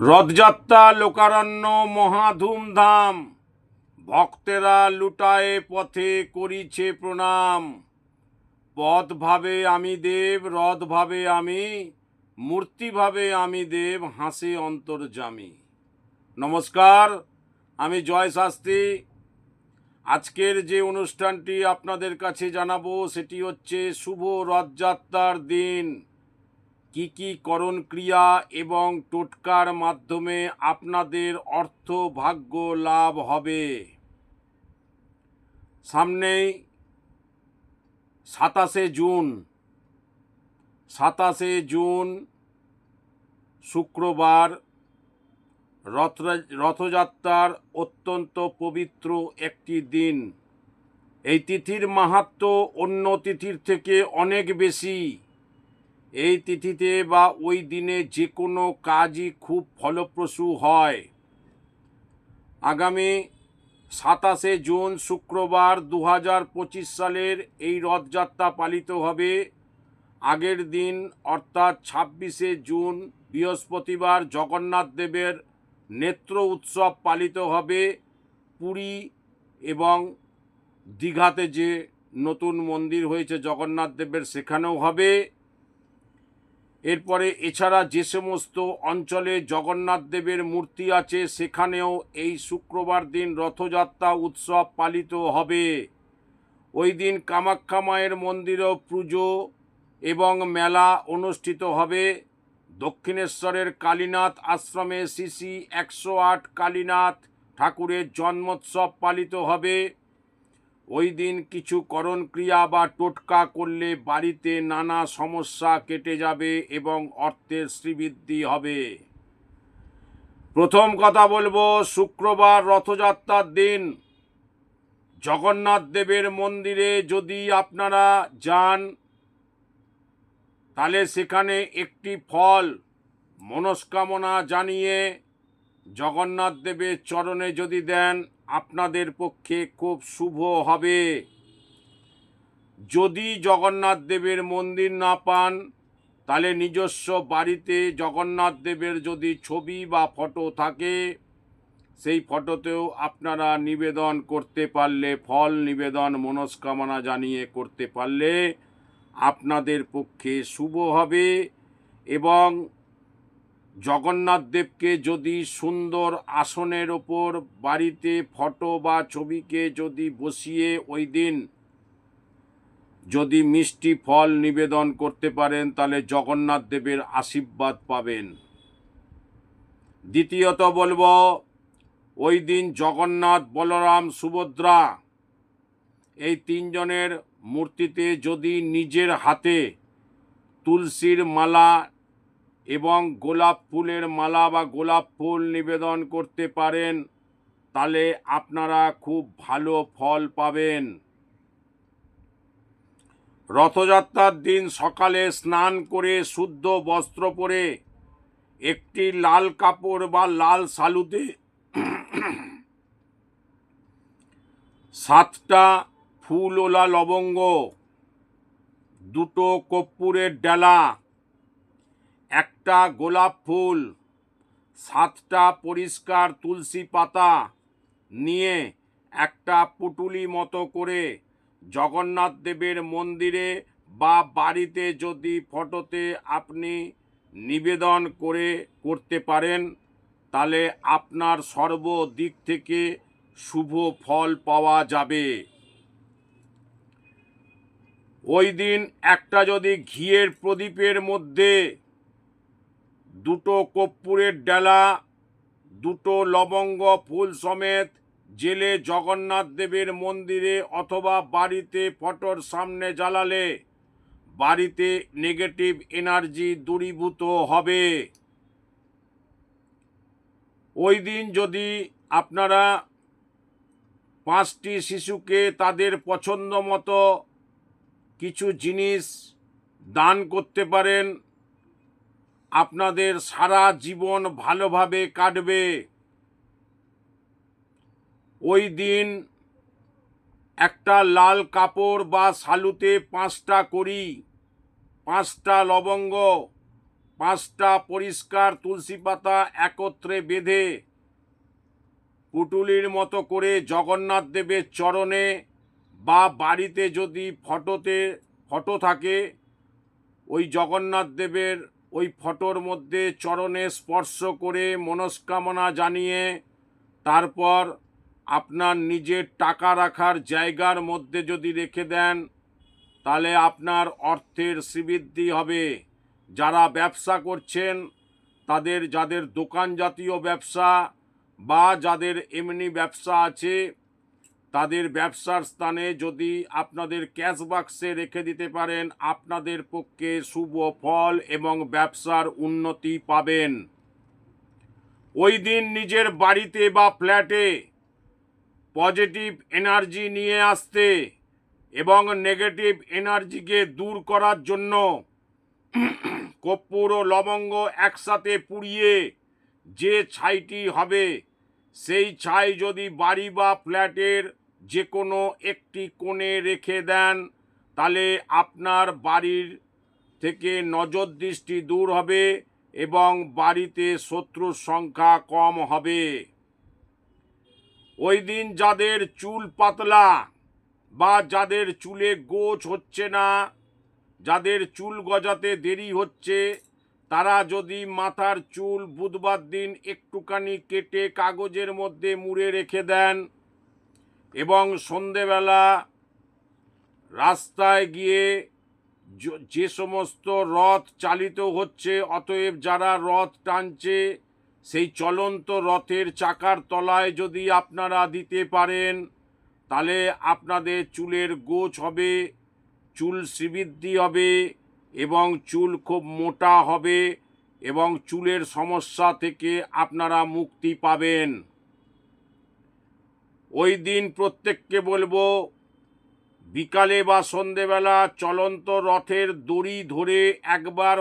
রথযাত্রা, লোকারণ্য, মহাধুমধাম। ভক্তেরা লুটায়ে পথে করিছে প্রণাম। পথ ভাবে আমি দেব রথ ভাবে আমি মূর্তি ভাবে আমি দেব, হাসে অন্তর্জামী নমস্কার, আমি জয় শাস্ত্রী। আজকের যে অনুষ্ঠানটি আপনাদের কাছে জানাব, সেটি হচ্ছে শুভ রথযাত্রার দিন। কি কি করণ ক্রিয়া এবং টোটকার মাধ্যমে আপনাদের অর্থ ভাগ্য লাভ হবে? সামনেই সাতাশে জুন। সাতাশে জুন, শুক্রবার, রথ, রথযাত্রার অত্যন্ত পবিত্র একটি দিন। এই তিথির মাহাত্ম অন্য তিথির থেকে অনেক বেশি। এই তিথিতে বা ওই দিনে যে কোনো কাজই খুব ফলপ্রসূ হয়। আগামী সাতাশে জুন শুক্রবার দু হাজার পঁচিশ সালের এই রথযাত্রা পালিত হবে। আগের দিন, অর্থাৎ ছাব্বিশে জুন, বৃহস্পতিবার জগন্নাথ দেবের নেত্র উৎসব পালিত হবে পুরী এবং দীঘাতে যে নতুন মন্দির হয়েছে জগন্নাথ দেবের, সেখানেও হবে। এরপরে এছাড়া যে সমস্ত অঞ্চলে জগন্নাথ দেবের মূর্তি আছে, সেখানেও এই শুক্রবার দিন রথযাত্রা উৎসব পালিত হবে। ওই দিন কামাখ্যা মায়ের মন্দিরেও পুজো এবং মেলা অনুষ্ঠিত হবে। দক্ষিণেশ্বরের কালীনাথ আশ্রমে শ্রী একশো আট কালীনাথ ঠাকুরের জন্মোৎসব পালিত হবে। ওই দিন কিছু করণ ক্রিয়া বা টোটকা করলে বাড়িতে নানা সমস্যা কেটে যাবে এবং অর্থের শ্রীবৃদ্ধি হবে। প্রথম কথা বলব, শুক্রবার রথযাত্রার দিন। জগন্নাথ দেবের মন্দিরে যদি আপনারা যান, তাহলে সেখানে একটি ফল মনস্কামনা জানিয়ে জগন্নাথ দেবের চরণে যদি দেন আপনাদের পক্ষে খুব শুভ হবে। যদি জগন্নাথ দেবের মন্দির না পান, তাহলে নিজস্ব বাড়িতে জগন্নাথ দেবের যদি ছবি বা ফটো থাকে, সেই ফটোতেও আপনারা নিবেদন করতে পারলে, ফল নিবেদন, মনস্কামনা জানিয়ে করতে পারলে আপনাদের পক্ষে শুভ হবে এবং জগন্নাথ দেবকে যদি সুন্দর আসনের ওপর বাড়িতে ফটো বা ছবিকে যদি বসিয়ে ওই দিন যদি মিষ্টি ফল নিবেদন করতে পারেন, তাহলে জগন্নাথ দেবের আশীর্বাদ পাবেন। দ্বিতীয়ত বলব, ওই দিন জগন্নাথ, বলরাম, সুভদ্রা এই তিনজনের মূর্তিতে যদি নিজের হাতে তুলসীর মালা এবং গোলাপ ফুলের মালা বা গোলাপ ফুল নিবেদন করতে পারেন, তাহলে আপনারা খুব ভালো ফল পাবেন। রথযাত্রার দিন সকালে স্নান করে শুদ্ধ বস্ত্র পরে একটি লাল কাপড় বা লাল সালুতে সাতটা ফুলওলা লবঙ্গ, দুটো কর্পূরের ডালা একটা গোলাপ ফুল, সাতটা পরিষ্কার তুলসী পাতা নিয়ে একটা পুটুলি মতো করে জগন্নাথ দেবের মন্দিরে বা বাড়িতে যদি ফটোতে আপনি নিবেদন করে করতে পারেন, তাহলে আপনার সর্বদিক থেকে শুভ ফল পাওয়া যাবে। ওই দিন একটা যদি ঘিয়ের প্রদীপের মধ্যে দুটো কর্পূরের ডালা, দুটো লবঙ্গ ফুল সমেত জেলে জগন্নাথ দেবের মন্দিরে অথবা বাড়িতে ফটোর সামনে জ্বালালে বাড়িতে নেগেটিভ এনার্জি দূরীভূত হবে। ওই দিন যদি আপনারা পাঁচটি শিশুকে তাদের পছন্দ মতো কিছু জিনিস দান করতে পারেন আপনাদের সারা জীবন ভালোভাবে কাটবে। ওই দিন একটা লাল কাপড় বা সালুতে পাঁচটা করি, পাঁচটা লবঙ্গ, পাঁচটা পরিষ্কার তুলসী পাতা একত্রে বেঁধে, পুটুলির মতো করে জগন্নাথ দেবের চরণে বা বাড়িতে যদি ফটোতে, ফটো থাকে, ওই জগন্নাথ দেবের ওই ফটোর মধ্যে চরণে স্পর্শ করে মনস্কামনা জানিয়ে, তারপর আপনার নিজের টাকা রাখার জায়গার মধ্যে যদি রেখে দেন, তাহলে আপনার অর্থের শ্রীবৃদ্ধি হবে। যারা ব্যবসা করছেন, তাদের যাদের দোকান জাতীয় ব্যবসা বা যাদের এমনি ব্যবসা আছে তাদের ব্যবসার স্থানে যদি আপনাদের ক্যাশ বাক্সে রেখে দিতে পারেন, আপনাদের পক্ষে শুভ ফল এবং ব্যবসার উন্নতি পাবেন। ওই দিন নিজের বাড়িতে বা ফ্ল্যাটে পজিটিভ এনার্জি নিয়ে আসতে এবং নেগেটিভ এনার্জিকে দূর করার জন্য কর্পূর ও লবঙ্গ একসাথে পুড়িয়ে যে ছাইটি হবে সেই ছাই যদি বাড়ি বা ফ্ল্যাটের যে কোনো একটি কোণে রেখে দেন, তাহলে আপনার বাড়ির থেকে নজর দৃষ্টি দূর হবে এবং বাড়িতে শত্রুর সংখ্যা কম হবে। ওই দিন যাদের চুল পাতলা বা যাদের চুলে গোছ হচ্ছে না, যাদের চুল গজাতে দেরি হচ্ছে তারা যদি মাথার চুল বুধবার দিন একটুখানি কেটে কাগজের মধ্যে মুড়ে রেখে দেন এবং সন্ধেবেলা রাস্তায় গিয়ে যে সমস্ত রথ চালিত হচ্ছে, অতএব যারা রথ টানছে, সেই চলন্ত রথের চাকার তলায় যদি আপনারা দিতে পারেন, তাহলে আপনাদের চুলের গোছ হবে, চুল শ্রীবৃদ্ধি হবে। এবং চুল খুব মোটা হবে এবং চুলের সমস্যা থেকে আপনারা মুক্তি পাবেন। ওই দিন প্রত্যেককে বলব, বিকালে বা সন্ধেবেলা চলন্ত রথের দড়ি ধরে একবার